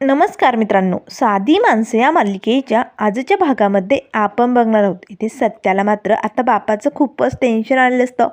नमस्कार मित्रांनो. साधी माणसं या मालिकेच्या आजच्या भागामध्ये आपण बघणार आहोत. इथे सत्याला मात्र आता बापाचं खूपच टेन्शन आलेलं असतं.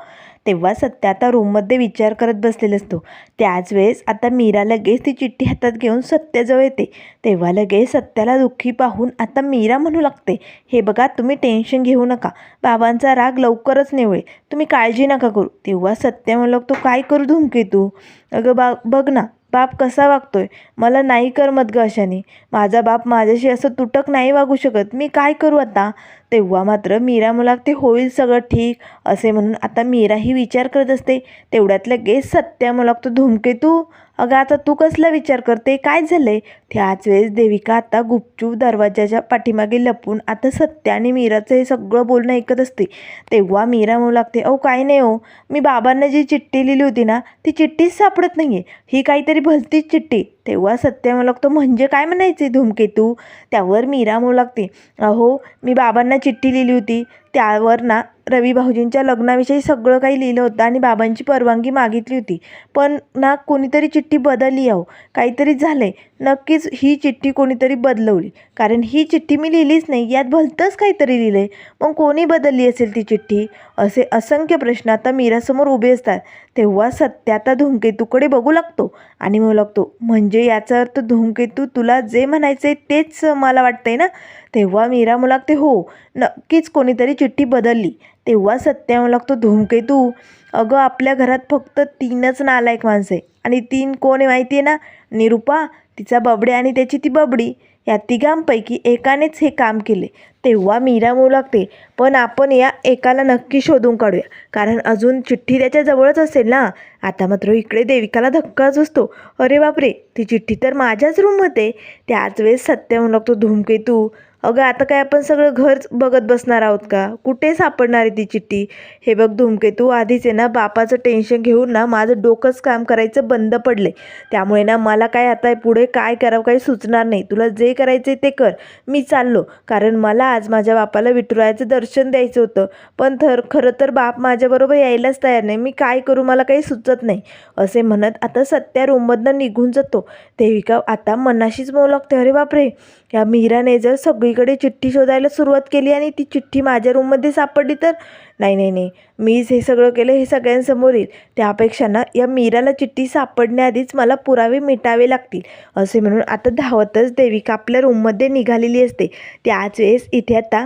तेव्हा सत्या आता रूममध्ये विचार करत बसलेलं असतो. त्याच वेळेस आता मीरा लगेच ती चिठ्ठी हातात घेऊन सत्याजवळ येते. तेव्हा लगेच सत्याला दुःखी पाहून आता मीरा म्हणू लागते हे बघा तुम्ही टेन्शन घेऊ नका. बाबांचा राग लवकरच निवळे तुम्ही काळजी नका करू. तेव्हा सत्या म्हणू लागतो काय करू धुमके तू? अगं बा बघ ना बाप कसा वागतोय? मला नाही करमत ग अशाने. माझा बाप माझ्याशी असं तुटक नाही वागू शकत. मी काय करू आता? तेव्हा मात्र मीरा मला ते होईल सगळं ठीक असे म्हणून आता मीराही विचार करत असते. तेवढ्यात लगेच सत्या मला तो धुमके तू अगं आता तू कसला विचार करते? काय झालंय? त्याच वेळेस देविका आता गुपचूप दरवाजाच्या पाठीमागे लपून आता सत्या आणि मीराचं हे सगळं बोलणं ऐकत असते. तेव्हा मीरा म्हणू लागते अहो काय नाही हो. मी बाबांना जी चिठ्ठी लिहिली होती ना ती चिठ्ठीच सापडत नाही आहे ही काहीतरी भलतीच चिठ्ठी. तेव्हा सत्य म्हणू लागतो म्हणजे काय म्हणायचे धूमकेतू? त्यावर मीरा म्हणू लागते अहो मी बाबांना चिठ्ठी लिहिली होती. त्यावर ना रवी भाऊजींच्या लग्नाविषयी सगळं काही लिहिलं होतं आणि बाबांची परवानगी मागितली होती. पण ना कोणीतरी चिठ्ठी बदलली आहो काहीतरी झालं आहे नक्कीच ही चिठ्ठी कोणीतरी बदलवली. कारण ही चिठ्ठी मी लिहिलीच नाही. यात भलतंच काहीतरी लिहिलं आहे मग कोणी बदलली असेल ती चिठ्ठी? असे असंख्य प्रश्न आता मीरासमोर उभे असतात. तेव्हा सत्य आता धूमकेतूकडे बघू लागतो आणि म्हणू लागतो म्हणजे याचा अर्थ धूमकेतू तुला जे म्हणायचं आहे तेच मला वाटतंय ना? तेव्हा मीरा म्हणू लागते हो नक्कीच कोणीतरी चिठ्ठी बदलली. तेव्हा सत्या म्हणू लागतो धूमकेतू अगं आपल्या घरात फक्त तीनच नालायक माणसं आहे आणि तीन कोण आहे माहिती आहे ना? निरुपा तिचा बबडे आणि त्याची ती बबडी. या तिघांपैकी एकानेच हे काम केले. तेव्हा मीरा म्हणू लागते पण आपण या एकाला नक्की शोधून काढूया. कारण अजून चिठ्ठी त्याच्याजवळच असेल ना. आता मात्र इकडे देविकाला धक्काच असतो अरे बापरे ती चिठ्ठी तर माझ्याच रूममध्ये त्याच वेळेस सत्य म्हणू लागतो धूमकेतू अगं आता काय आपण सगळं घर बघत बसणार आहोत का? कुठे सापडणार आहे ती चिठ्ठी? हे बघ धूमकेतू आधीच आहे ना बापाचं टेन्शन घेऊन ना माझं डोकंच काम करायचं बंद पडले त्यामुळे ना मला काय आता पुढे काय करावं काही सुचणार नाही. तुला जे करायचं ते कर. मी चाललो. कारण मला आज माझ्या बापाला विठुरायाचं दर्शन द्यायचं होतं. पण थर खरं तर बाप माझ्याबरोबर यायलाच तयार नाही. मी काय करू मला काही सुचत नाही. असे म्हणत आता सत्या रूममधनं निघून जातो. देविका आता मनाशीच बोलू लागते अरे बापरे! या मीराने जर सगळीकडे चिठ्ठी शोधायला सुरुवात केली आणि ती चिठ्ठी माझ्या रूममध्ये सापडली तर? नाही नाही नाही. मीच हे सगळं केलं हे सगळ्यांसमोर येईल. त्यापेक्षा ना या मीराला चिठ्ठी सापडण्याआधीच मला पुरावे मिटावे लागतील. असे म्हणून आता धावतच देविका आपल्या रूममध्ये निघालेली असते. त्याच वेळेस इथे आता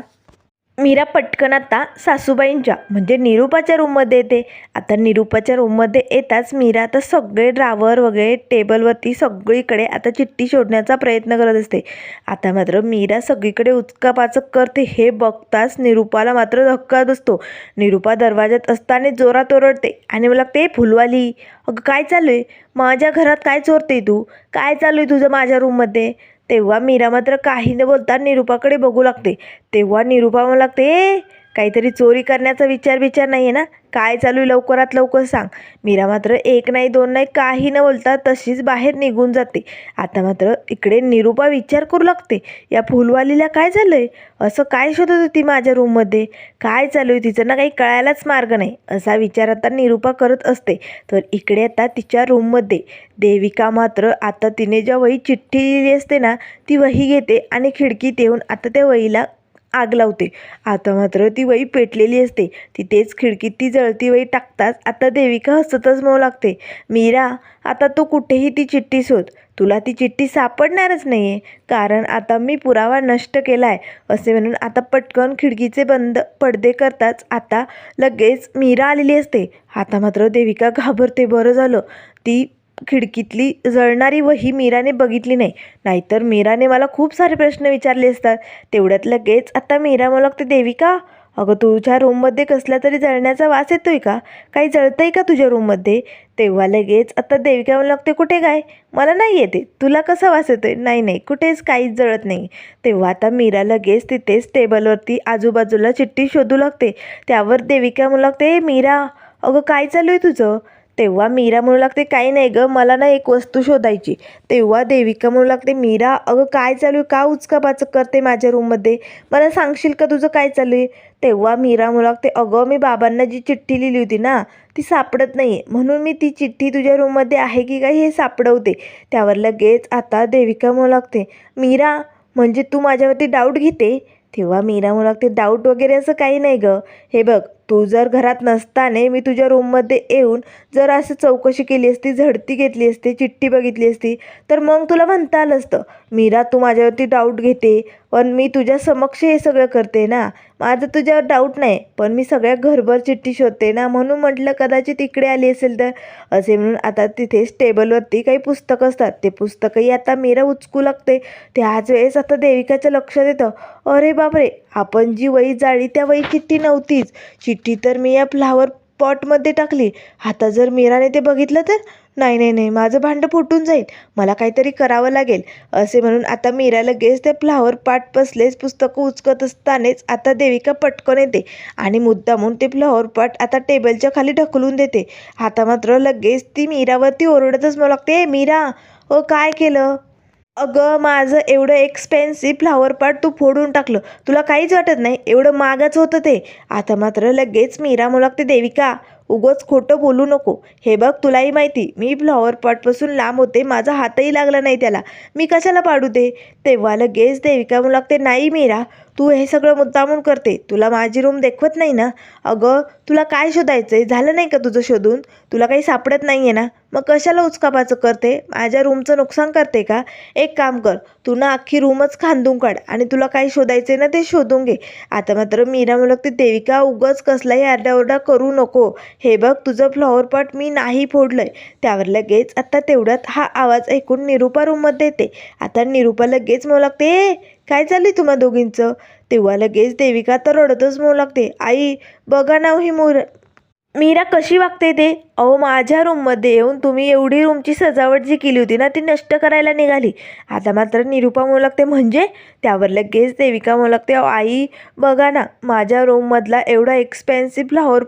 मीरा पटकन आता सासूबाईंच्या म्हणजे निरूपाच्या रूममध्ये येते. आता निरूपाच्या रूममध्ये येताच मीरा आता सगळे ड्रावर वगैरे टेबलवरती सगळीकडे आता चिठ्ठी शोधण्याचा प्रयत्न करत असते. आता मात्र मीरा सगळीकडे उचकापाचक करते हे बघताच निरूपाला मात्र धक्का असतो निरूपा दरवाजात असताना जोरात ओरडते आणि मला ते फुलवाली अगं काय चालू आहे माझ्या घरात काय चोरते तू? काय चालू आहे तुझं माझ्या रूममध्ये तेव्हा मीरा मात्र काही न बोलता निरूपाकडे बघू लागते. तेव्हा निरूपा म्हणू लागते ए काहीतरी चोरी करण्याचा विचार विचार नाही आहे ना? काय चालू आहे लवकरात लवकर सांग. मीरा मात्र एक नाही दोन नाही काही न बोलता तशीच बाहेर निघून जाते. आता मात्र इकडे निरूपा विचार करू लागते. या फुलवालीला काय झालं आहे असं काय शोधत होती माझ्या रूममध्ये काय चालू आहे तिचं ना काही कळायलाच मार्ग नाही. असा विचार आता निरूपा करत असते. तर इकडे आता तिच्या रूममध्ये देविका मात्र आता तिने ज्या वही चिठ्ठी लिहिली असते ना ती वही घेते आणि खिडकीत येऊन आता त्या वहीला आग लावते. आता मात्र ती वही पेटलेली असते. तिथेच खिडकीत ती जळती वही टाकताच आता देविका हसतच मऊ लागते. मीरा आता तू कुठेही ती चिठ्ठी शोध. तुला ती चिठ्ठी सापडणारच नाही आहे कारण आता मी पुरावा नष्ट केला आहे असे म्हणून आता पटकन खिडकीचे बंद पडदे करताच आता लगेच मीरा आलेली असते. आता मात्र देविका घाबरते. बरं झालं. ती खिडकीतली जळणारी वही मीराने बघितली नाही. नाहीतर मीराने मला खूप सारे प्रश्न विचारले असतात. तेवढ्यात लगेच आता मीरा मला लागते देविका अगं तुझ्या रूममध्ये कसला तरी जळण्याचा वास येतोय का? काही जळतंय का तुझ्या रूममध्ये? तेव्हा लगेच आता देविका मला लागते कुठे काय मला नाही येते. तुला कसा वास येतोय? नाही नाही कुठेच काहीच जळत नाही. तेव्हा आता मीरा लगेच तिथेच टेबलवरती आजूबाजूला चिठ्ठी शोधू लागते. त्यावर देविका म्हणू लागते "ए, मीरा अगं काय चालू आहे तुझं? तेव्हा मीरा म्हणू लागते काही नाही गं मला ना एक वस्तू शोधायची. तेव्हा देविका म्हणू लागते मीरा अगं काय चालू आहे? का उचकापाचक करते माझ्या रूममध्ये? मला सांगशील का तुझं काय चालू आहे? तेव्हा मीरा म्हणू लागते अगं मी बाबांना जी चिठ्ठी लिहिली होती ना ती सापडत नाही आहे म्हणून मी ती चिठ्ठी तुझ्या रूममध्ये आहे की काय हे सापडवते. त्यावर लगेच आता देविका म्हणू लागते मीरा म्हणजे तू माझ्यावरती डाऊट घेते? तेव्हा मीरा म्हणू लागते डाऊट वगैरे असं काही नाही गं. हे बघ तू जर घरात नसताने मी तुझ्या रूममध्ये येऊन जर असं चौकशी केली असती झडती घेतली असती चिठ्ठी बघितली असती तर मग तुला म्हणता आलं असतं मीरा तू माझ्यावरती डाऊट घेते पण मी तुझ्या समक्ष हे सगळं करते ना. माझं तुझ्यावर डाऊट नाही पण मी सगळ्या घरभर चिठ्ठी शोधते ना. म्हणून म्हटलं कदाचित इकडे आली असेल तर. असे म्हणून आता तिथेच टेबलवरती काही पुस्तकं असतात. ते पुस्तकंही आता मीरा उचकू लागते त्याच वेळेस आता देविकाच्या लक्षात येतं. अरे बापरे! आपण जी वही जाळी त्या वही चिठ्ठी नव्हतीच. चिठ्ठी तर मी या फ्लावर पॉटमध्ये टाकली. आता जर मीराने ते बघितलं तर नाही नाही नाही माझं भांडं फुटून जाईल. मला काहीतरी करावं लागेल. असे म्हणून आता मीरा लगेच त्या फ्लावर पाट बसलेच पुस्तकं उचकत असतानाच आता देविका पटकन येते आणि मुद्दामून ते फ्लावर पाट आता टेबलच्या खाली ढकलून देते. आता मात्र लगेच ती मीरावरती ओरडतच मला लागते "ए, मीरा ओ काय केलं? अगं माझं एवढं एक्सपेन्सिव्ह फ्लावर तू फोडून टाकलं. तुला काहीच वाटत नाही एवढं मागच होतं ते. आता मात्र लगेच मीरा मुलागते देविका. उगोच खोटं बोलू नको. हे बघ तुलाही माहिती मी फ्लॉवर पॉटपासून लांब होते माझा हातही लागला नाही त्याला. मी कशाला पाडू दे? तेव्हा लगेच देविका मुलागते नाही मीरा तू हे सगळं मुद्दामून करते. तुला माझी रूम देखवत नाही ना? अगं तुला काय शोधायचं आहे झालं नाही का तुझं शोधून? तुला काही सापडत नाही आहे ना? मग कशाला उचकापाचं करते? माझ्या रूमचं नुकसान करते का? एक काम कर तू ना अख्खी रूमच खांदून काढ आणि तुला काय शोधायचं आहे ना ते शोधून घे. आता मात्र मीरा म्हणू लागते देविका उगच कसलाही आरडाओरडा करू नको. हे बघ तुझं फ्लॉवरपॉट मी नाही फोडलं आहे त्यावर लगेच आता तेवढ्यात हा आवाज ऐकून निरूपा रूममध्ये येते. आता निरूपा लगेच म्हणू लागते काय चाललं आहे तुम्हा दोघींचं? तेव्हा लगेच देविका तर रडतच म्हणू लागते. आई बघा ना हो ही मोर मीरा कशी वागते ते? अहो माझ्या रूममध्ये येऊन तुम्ही एवढी रूमची सजावट जी केली होती ना ती नष्ट करायला निघाली. आता मात्र निरूपा म्हणू लागते म्हणजे? त्यावर लगेच देविका म्हणू लागते "अहो, आई बघा ना माझ्या रूममधला एवढा एक्सपेन्सिव्ह फ्लॉवर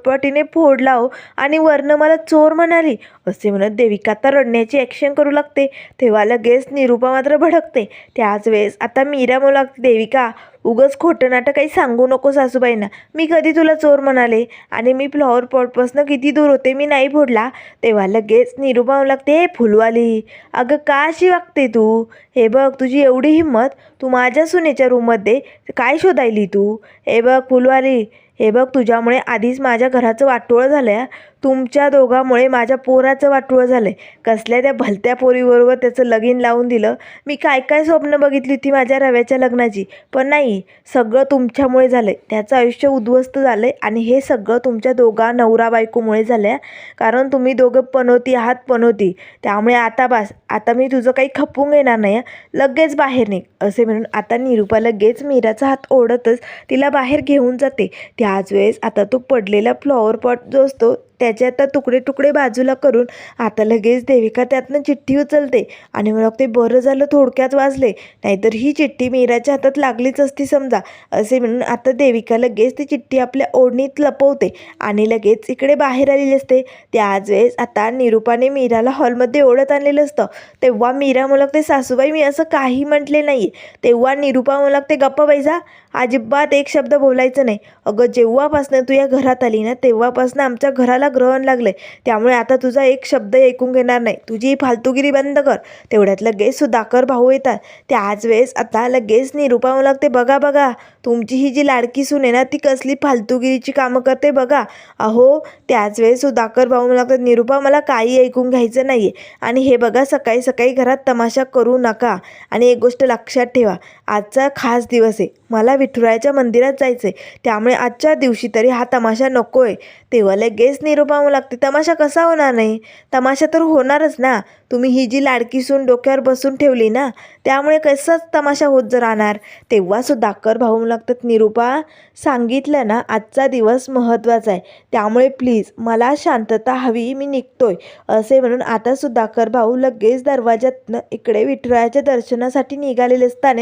फोडला हो आणि वरनं मला चोर म्हणाली. असे म्हणत देविका आता रडण्याची ॲक्शन करू लागते. तेव्हा लगेच निरूपा मात्र भडकते. त्याच वेळेस आता मीरा म्हणू लागते देविका उगच खोटं नाटं काही सांगू नको सासूबाईंना. मी कधी तुला चोर म्हणाले? आणि मी फ्लॉवर पॉटपासनं किती दूर होते मी नाही सोडला तेव्हा लगेच निरूपा म्हणू लागते हे फुलवाली अगं का अशी वागते तू? हे बघ तुझी एवढी हिंमत तू माझ्या सुनेच्या रूममध्ये काय शोधायली तू? हे बघ फुलवाली हे बघ तुझ्यामुळे आधीच माझ्या घराचं वाटोळं झालं आहे तुमच्या दोघांमुळे माझ्या पोराचं वाटुळं झालं आहे कसल्या त्या भलत्या पोरीबरोबर त्याचं लगीन लावून दिलं? मी काय काय स्वप्न बघितली होती माझ्या रव्याच्या लग्नाची? पण नाही सगळं तुमच्यामुळे झालं आहे त्याचं आयुष्य उद्ध्वस्त झालं आहे आणि हे सगळं तुमच्या दोघा नवरा बायकोमुळे झालं आहे कारण तुम्ही दोघं पनवती आहात पनवती त्यामुळे आता बास. आता मी तुझं काही खपून घेणार नाही लगेच बाहेर निघ असे म्हणून आता निरूपा लगेच मीराचा हात ओढतच तिला बाहेर घेऊन जाते. त्याच वेळेस आता तो पडलेला फ्लॉवर पॉट जो असतो त्याचे आता तुकडे तुकडे बाजूला करून आता लगेच देविका त्यातनं चिठ्ठी उचलते आणि मग ते बरं झालं थोडक्यात वाजले. नाहीतर ही चिठ्ठी मीराच्या हातात लागलीच असती समजा असे म्हणून आता देविका लगेच ती चिठ्ठी आपल्या ओढणीत लपवते आणि लगेच इकडे बाहेर आलेली असते. त्याच वेळेस आता निरूपाने मीराला हॉलमध्ये ओढत आणलेलं असतं. तेव्हा मीरा मुलग ते सासूबाई मी असं काही म्हटले नाही तेव्हा निरूपा मुलग ते गप्पा बैजा अजिबात एक शब्द बोलायचं नाही. अगं जेव्हापासनं तू या घरात आली ना तेव्हापासनं आमच्या घराला ग्रहण लागलं. आहे त्यामुळे आता तुझा एक शब्द ऐकून घेणार नाही. तुझी ही फालतूगिरी बंद कर. तेवढ्यात लगेच सुधाकर भाऊ येतात. त्याच वेळेस आता लगेच निरूपा लागते बघा बघा तुमची ही जी लाडकी सून आहे ना ती कसली फालतूगिरीची कामं करते बघा. अहो त्याच वेळेस सुधाकर भाऊ लागतात निरूपा मला काही ऐकून घ्यायचं नाही आहे आणि हे बघा सकाळी सकाळी घरात तमाशा करू नका. आणि एक गोष्ट लक्षात ठेवा आजचा खास दिवस आहे. मला विठुरायाच्या मंदिरात जायचं आहे त्यामुळे आजच्या दिवशी तरी हा तमाशा नको आहे तेव्हा लगेच नि म्हणू लागते. तमाशा कसा होणार नाही? तमाशा तर होणारच ना. तुम्ही ही जी लाडकी सून डोक्यावर बसून ठेवली ना त्यामुळे कसंच तमाशा होत जर राहणार? तेव्हा सुधाकर भाऊ लागतात निरूपा. सांगितलं ना आजचा दिवस महत्त्वाचा आहे. त्यामुळे प्लीज मला शांतता हवी मी निघतोय. असे म्हणून आता सुधाकर भाऊ लगेच दरवाज्यातनं इकडे विठुरायाच्या दर्शनासाठी निघालेले असताना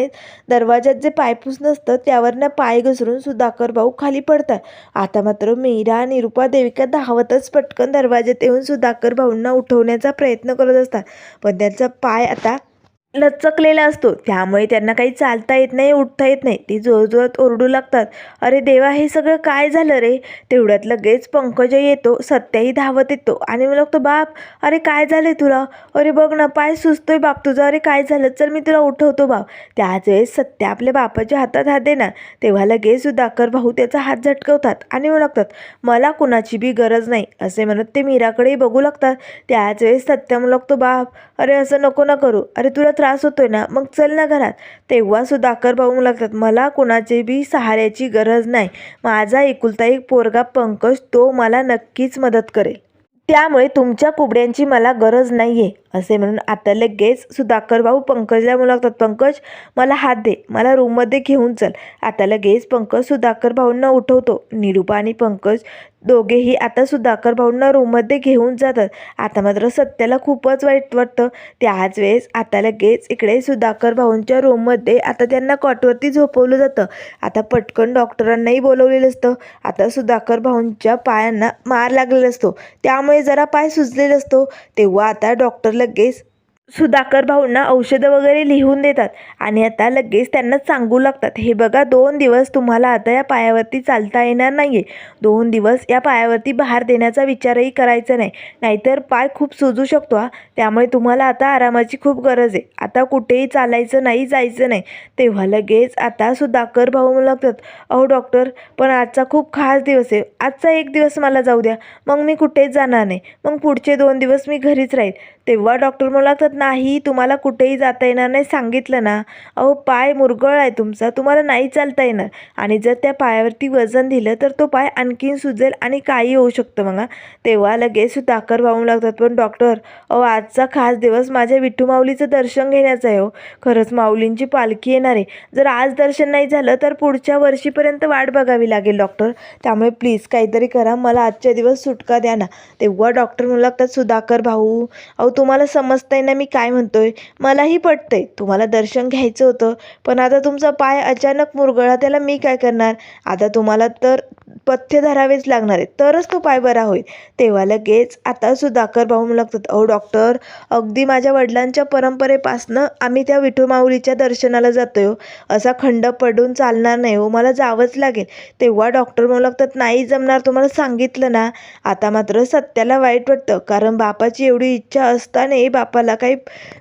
दरवाज्यात जे पायपूस नसतं त्यावरनं पाय घसरून सुधाकर भाऊ खाली पडतात. आता मात्र मीरा निरूपा देविका धावतच पटकन दरवाज्यात येऊन सुधाकर भाऊंना उठवण्याचा प्रयत्न करत असतात. पण त्यांचा पाय आता लचकलेला असतो. त्यामुळे त्यांना काही चालता येत नाही उठता येत नाही. ती जोरजोरात ओरडू लागतात. अरे देवा हे सगळं काय झालं रे? तेवढ्यात लगेच पंकज येतो सत्याही धावत येतो आणि मग लागतो बाप अरे काय झालं तुला? अरे बघ ना पाय सुचतोय बाप तुझा. अरे काय झालं? चल मी तुला उठवतो बाप. त्याच वेळेस सत्या आपल्या बापाच्या हातात हात देणार. तेव्हा लगेच सुधाकर भाऊ त्याचा हात झटकवतात आणि म्हणू लागतात मला कुणाची बी गरज नाही. असे म्हणत ते मीराकडेही बघू लागतात. त्याच वेळेस सत्या म्हणू लागतो बाप अरे असं नको ना करू. अरे तुला त्रास होतोय ना मग चल ना घरात. तेव्हा आकर भाऊ लागतात मला कुणाची बी सहाऱ्याची गरज नाही. माझा एकुलता एक पोरगा पंकज तो मला नक्कीच मदत करेल. त्यामुळे तुमच्या कुबड्यांची मला गरज नाही आहे असे म्हणून आता लगेच सुधाकर भाऊ पंकजला म्हणू लागतात पंकज मला हात दे. मला रूममध्ये घेऊन चल. आता लगेच पंकज सुधाकर भाऊंना उठवतो. निरूपा आणि पंकज दोघेही आता सुधाकर भाऊंना रूममध्ये घेऊन जातात. आता मात्र सत्याला खूपच वाईट वाटतं. त्याच वेळेस आता लगेच इकडे सुधाकर भाऊंच्या रूममध्ये आता त्यांना कॉटवरती झोपवलं जातं. आता पटकन डॉक्टरांनाही बोलवलेलं असतं. आता सुधाकर भाऊंच्या पायांना मार लागलेला असतो. त्यामुळे जरा पाय सुजलेला असतो. तेव्हा आता डॉक्टर लगेच सुधाकर भाऊंना औषधं वगैरे लिहून देतात. आणि आता लगेच त्यांना सांगू लागतात हे बघा दोन दिवस तुम्हाला आता या पायावरती चालता येणार नाही आहे दोन दिवस या पायावरती भार देण्याचा विचारही करायचा नाही. नाहीतर पाय खूप सुजू शकतो हा. त्यामुळे तुम्हाला आता आरामाची खूप गरज आहे. आता कुठेही चालायचं नाही जायचं नाही. तेव्हा लगेच आता सुधाकर भाऊ लागतात अहो डॉक्टर पण आजचा खूप खास दिवस आहे. आजचा एक दिवस मला जाऊ द्या. मग मी कुठेच जाणार नाही. मग पुढचे दोन दिवस मी घरीच राहील. तेव्हा डॉक्टर म्हणू लागतात नाही तुम्हाला कुठेही जाता येणार नाही. सांगितलं ना अहो पाय मुरगळ आहे तुमचा तुम्हाला नाही चालता येणार. आणि जर त्या पायावरती वजन दिलं तर तो पाय आणखीन सुजेल आणि काही होऊ शकतं मग तेव्हा लगेच सुधाकर वाहू लागतात पण डॉक्टर अहो आजचा खास दिवस माझ्या विठू माऊलीचं दर्शन घेण्याचं आहे हो. खरंच माऊलींची पालखी येणार आहे. जर आज दर्शन नाही झालं तर पुढच्या वर्षीपर्यंत वाट बघावी लागेल डॉक्टर. त्यामुळे प्लीज काहीतरी करा मला आजच्या दिवस सुटका द्या ना. तेव्हा डॉक्टर म्हणू लागतात सुधाकर भाऊ अहो तुम्हाला समजतंय ना मी काय म्हणतोय? मलाही पटतंय. तुम्हाला दर्शन घ्यायचं होतं. पण आता तुमचा पाय अचानक मुरगळा त्याला मी काय करणार? आता तुम्हाला तर पथ्य धरावेच लागणार आहे. तरच तो पाय बरा होईल. तेव्हा लगेच आता सुधाकर भाऊ म्हणू लागतात अहो डॉक्टर अगदी माझ्या वडिलांच्या परंपरेपासनं आम्ही त्या विठू माऊलीच्या दर्शनाला जातोय हो. असा खंड पडून चालणार नाही हो. मला जावंच लागेल. तेव्हा डॉक्टर म्हणू लागतात नाही जमणार तुम्हाला सांगितलं ना. आता मात्र सत्याला वाईट वाटतं कारण बापाची एवढी इच्छा असतानाही बापाला काही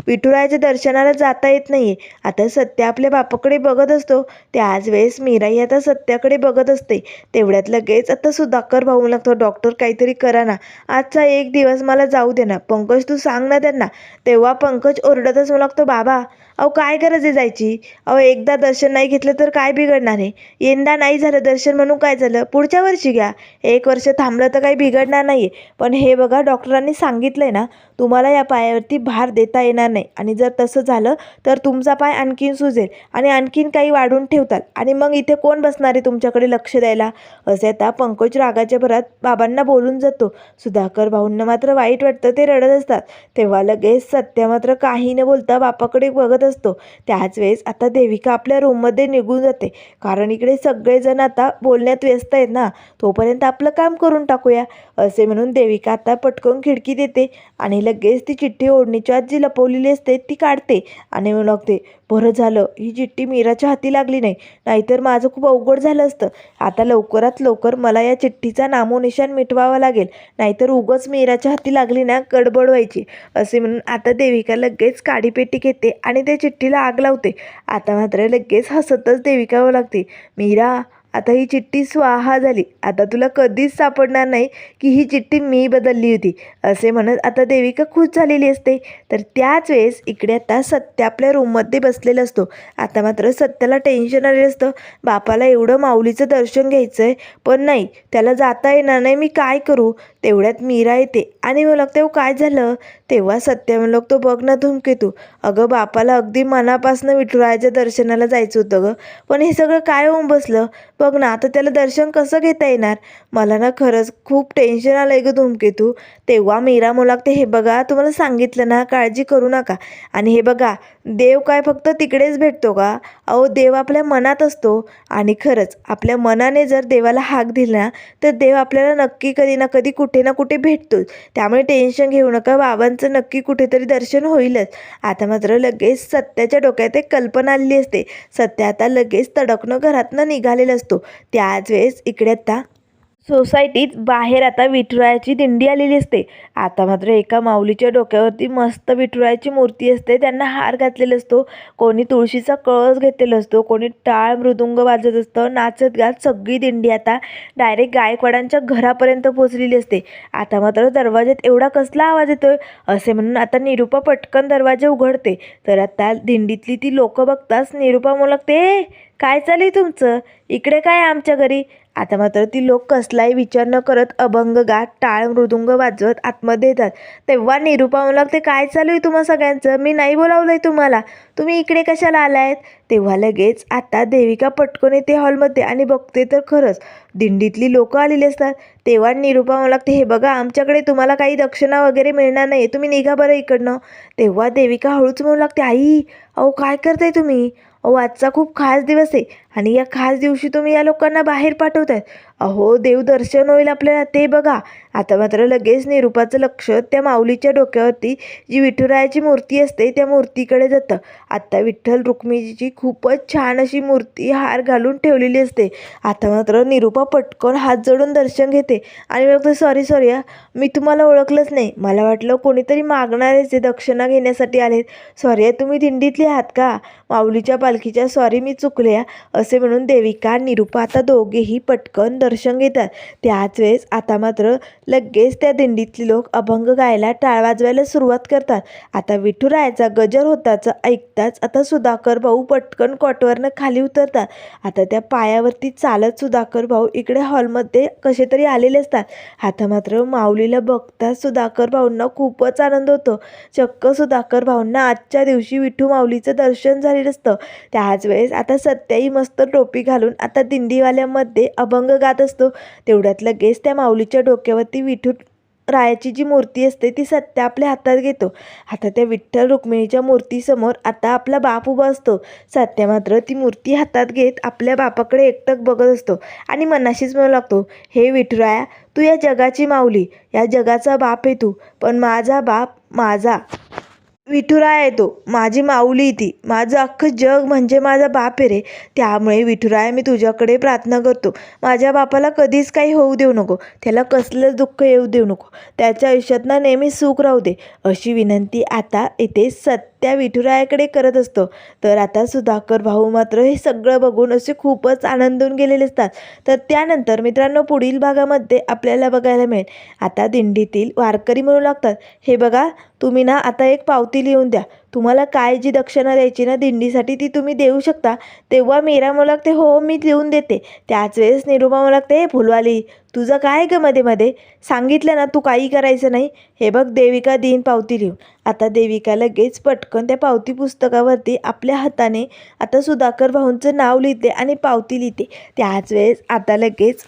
विठुरायाच्या दर्शनाला जाता येत नाही आहे आता सत्या आपल्या बापाकडे बघत असतो. त्याच वेळेस मीराही आता सत्याकडे बघत असते. तेवढ्यात लगेच. आता सुधाकर भाऊ लागतो डॉक्टर काहीतरी करा ना. आजचा एक दिवस मला जाऊ दे ना. पंकज तू सांग ना त्यांना. तेव्हा पंकज ओरडतच होऊ लागतो बाबा अहो काय गरज आहे जायची? अहो एकदा दर्शन नाही घेतलं तर काय बिघडणार आहे? यंदा नाही झालं दर्शन म्हणून काय झालं? पुढच्या वर्षी घ्या. एक वर्ष थांबलं तर काही बिघडणार नाही आहे पण हे बघा डॉक्टरांनी सांगितलं आहे ना तुम्हाला या पायावरती भार देता येणार नाही. आणि जर तसं झालं तर तुमचा पाय आणखीन सुजेल आणि आणखीन काही वाढून ठेवतात आणि मग इथे कोण बसणार आहे तुमच्याकडे लक्ष द्यायला? असे आता पंकज रागाच्या भरात बाबांना बोलून जातो. सुधाकर भाऊंना मात्र वाईट वाटतं ते रडत असतात. तेव्हा लगेच सत्य मात्र काही न बोलता बापाकडे बघत असतो. त्याच वेळेस आता देविका आपल्या रूममध्ये निघून जाते. कारण इकडे सगळेजण आता बोलण्यात व्यस्त आहेत ना. तोपर्यंत आपलं काम करून टाकूया. असे म्हणून देविका आता पटकन खिडकी देते आणि लगेच ती चिठ्ठी ओढणीच्या आत जी लपवलेली असते ती काढते आणि म्हणू लागते बरं झालं ही चिठ्ठी मीराच्या हाती लागली नाही. नाहीतर माझं खूप अवघड झालं असतं. आता लवकरात लवकर मला या चिठ्ठीचा नामोनिशान मिटवावा लागेल. नाहीतर उगच मीराच्या हाती लागली ना गडबड व्हायची. असे म्हणून आता देविका लगेच काडीपेटी घेते आणि त्या चिठ्ठीला आग लावते. आता मात्र लगेच हसतच देविकावं लागते. मीरा आता ही चिठ्ठी स्वाहा झाली. आता तुला कधीच सापडणार नाही की ही चिठ्ठी मी बदलली होती असे म्हणत आता देविका खुश झालेली असते. तर त्याच वेळेस इकडे आता सत्य आपल्या रूममध्ये बसलेला असतो. आता मात्र सत्याला टेन्शन आलेलं असतं. बापाला एवढं माऊलीचं दर्शन घ्यायचं आहे पण नाही त्याला जाता येणार नाही मी काय करू? तेवढ्यात मीरा येते आणि मग लागते काय झालं? तेव्हा सत्य म्हणलं तो बघ ना धूमकेतू. अगं बापाला अगदी मनापासनं विठुरायाच्या दर्शनाला जायचं होतं गं. पण हे सगळं काय होऊन बसलं? बघ ना आता त्याला दर्शन कसं घेता येणार? मला ना खरंच खूप टेन्शन आलं आहे गं धूमकेतू. तेव्हा मीरा मुलागते हे बघा तुम्हाला सांगितलं ना काळजी करू नका. आणि हे बघा देव काय फक्त तिकडेच भेटतो का? अहो देव आपल्या मनात असतो. आणि खरंच आपल्या मनाने जर देवाला हाक दिला तर देव आपल्याला नक्की कधी ना कधी कुठे कुठे ना कुठे भेटतोच. त्यामुळे टेन्शन घेऊ नका बाबांचं. नक्की कुठेतरी दर्शन होईलच. आता मात्र लगेच सत्याच्या डोक्यात एक कल्पना आलेली असते. सत्या आता लगेच तडकणं घरातनं निघालेलं असतो. त्याच वेळेस इकडे आता सोसायटीत बाहेर आता विठुरायाची दिंडी आलेली असते. आता मात्र एका माऊलीच्या डोक्यावरती मस्त विठुरायाची मूर्ती असते. त्यांना हार घातलेला असतो. कोणी तुळशीचा कळस घेतलेला असतो. कोणी टाळ मृदुंग वाजत असतं. नाचत गात सगळी दिंडी आता डायरेक्ट गायकवाडांच्या घरापर्यंत पोचलेली असते. आता मात्र दरवाज्यात एवढा कसला आवाज येतोय? असे म्हणून आता निरूपा पटकन दरवाजे उघडते. तर आता दिंडीतली ती लोकं बघताच निरूपा मुलगते काय चालू तुमचं? इकडे काय आमच्या घरी? आता मात्र ती लोक कसलाही विचार न करत अभंग गात टाळ मृदुंग वाजवत आतमध्ये येतात तेव्हा निरूपा मला ते काय चालू आहे तुम्हा सगळ्यांचं? मी नाही बोलावलं आहे तुम्हाला. तुम्ही इकडे कशाला आलायत? तेव्हा लगेच आता देविका पटकन येते हॉलमध्ये आणि बघते तर खरंच दिंडीतली लोकं आलेली असतात. तेव्हा निरूपा म्हणू लागते हे बघा आमच्याकडे तुम्हाला काही दक्षिणा वगैरे मिळणार नाही तुम्ही निघा बरं इकडनं. तेव्हा देविका हळूच म्हणू लागते आई अहो काय करताय तुम्ही? अहो आजचा खूप खास दिवस आहे. आणि या खास दिवशी तुम्ही या लोकांना बाहेर पाठवताय अहो देवदर्शन होईल आपल्याला ते बघा. आता मात्र लगेच निरूपाचं लक्ष त्या माऊलीच्या डोक्यावरती जी विठुरायाची मूर्ती असते त्या मूर्तीकडे जातं. आत्ता विठ्ठल रुक्मिणीची खूपच छान अशी मूर्ती हार घालून ठेवलेली असते. आता मात्र निरूपा पटकन हात जोडून दर्शन घेते. आणि मग सॉरी सॉरी हा मी तुम्हाला ओळखलंच नाही. मला वाटलं कोणीतरी मागणारेच ते दक्षिणा घेण्यासाठी आलेत. सॉरी आहे तुम्ही दिंडीतले आहात का? माऊलीच्या पालखीच्या सॉरी मी चुकले असे म्हणून देविका निरूपा आता दोघेही पटकन दर्शन घेतात. त्याच वेळेस आता मात्र लगेच त्या दिंडीतले लोक अभंग गायला टाळ वाजवायला सुरुवात करतात. आता विठुरायाचा गजर होताचं ऐकताच आता सुधाकर भाऊ पटकन कॉटवरनं खाली उतरतात. आता त्या पायावरती चालत सुधाकर भाऊ इकडे हॉलमध्ये कसे तरी आलेले असतात. आता मात्र माऊलीला बघताच सुधाकर भाऊंना खूपच आनंद होतो. चक्क सुधाकर भाऊंना आजच्या दिवशी विठू माऊलीचं दर्शन झालेलं असतं. त्याच वेळेस आता सत्याही मस्त टोपी घालून आता दिंडीवाल्यामध्ये अभंग गात असतो. तेवढ्यात लगेच त्या माऊलीच्या डोक्यावरती विठू रायाची जी मूर्ती असते ती सत्य आपल्या हातात घेतो. आता त्या विठ्ठल रुक्मिणीच्या मूर्तीसमोर आता आपला बाप उभा असतो. सत्य मात्र ती मूर्ती हातात घेत आपल्या बापाकडे एकटक बघत असतो आणि मनाशीच म्हणू लागतो हे विठुराया तू या जगाची माऊली. या जगाचा बाप आहे तू. पण माझा बाप माझा. विठुराया आहे तो माझी माऊली ती. माझं अख्खं जग म्हणजे माझा बाप आहे रे. त्यामुळे विठुराया मी तुझ्याकडे प्रार्थना करतो. माझ्या बापाला कधीच काही होऊ देऊ नको. त्याला कसलंच दुःख येऊ देऊ नको. त्याच्या आयुष्यात ना नेहमी सुख राहू दे. अशी विनंती आता येथे त्या विठुरायाकडे करत असतो. तर आता सुधाकर भाऊ मात्र हे सगळं बघून असे खूपच आनंदून गेलेले असतात. तर त्यानंतर मित्रांनो पुढील भागामध्ये आपल्याला बघायला मिळेल. आता दिंडीतील वारकरी म्हणू लागतात. हे बघा तुम्ही ना आता एक पावती लिहून द्या. तुम्हाला काय जी दक्षिणा द्यायची ना दिंडीसाठी ती तुम्ही देऊ शकता. तेव्हा मीरा मला लागते हो मी लिहून देते. त्याच वेळेस निरुपा मला लागते हे फुलवाली तुझं काय ग मध्ये मध्ये? सांगितलं ना तू काही करायचं नाही. हे बघ देविका दिन पावती लिहून. आता देविका लगेच पटकन त्या पावती पुस्तकावरती आपल्या हाताने आता सुधाकर भाऊंचं नाव लिहिते आणि पावती लिहिते. त्याच वेळेस आता लगेच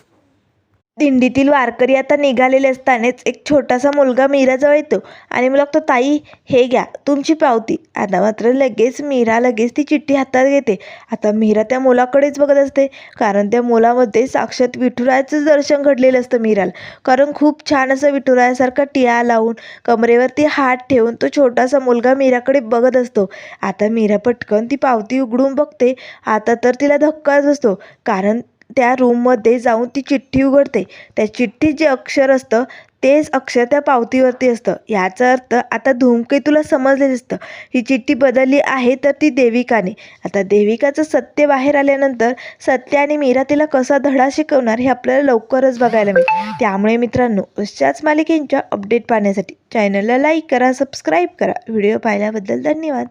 दिंडीतील वारकरी आता निघालेले असतानाच एक छोटासा मुलगा मीराजवळ येतो आणि मला लागतो ताई हे घ्या तुमची पावती. आता मात्र लगेच मीरा लगेच ती चिठ्ठी हातात घेते. आता मीरा त्या मुलाकडेच बघत असते कारण त्या मुलामध्ये साक्षात विठुरायाचंच दर्शन घडलेलं असतं मीराला. कारण खूप छान असं विठुरायासारखा टिया लावून कमरेवरती हात ठेवून तो छोटासा मुलगा मीराकडे बघत असतो. आता मीरा पटकन ती पावती उघडून बघते. आता तर तिला धक्काच असतो कारण त्या रूममध्ये जाऊन ती चिठ्ठी उघडते. त्या चिठ्ठीत जे अक्षर असतं तेच अक्षर त्या पावतीवरती असतं. याचा अर्थ आता धूमकेतूला समजले असतं ही चिठ्ठी बदलली आहे तर ती देविकाने. आता देविकाचं सत्य बाहेर आल्यानंतर सत्य आणि मीरा तिला कसा धडा शिकवणार हे आपल्याला लवकरच बघायला मिळेल. त्यामुळे मित्रांनो अशाच मालिकेंच्या अपडेट पाहण्यासाठी चॅनलला लाईक करा सबस्क्राईब करा. व्हिडिओ पाहिल्याबद्दल धन्यवाद.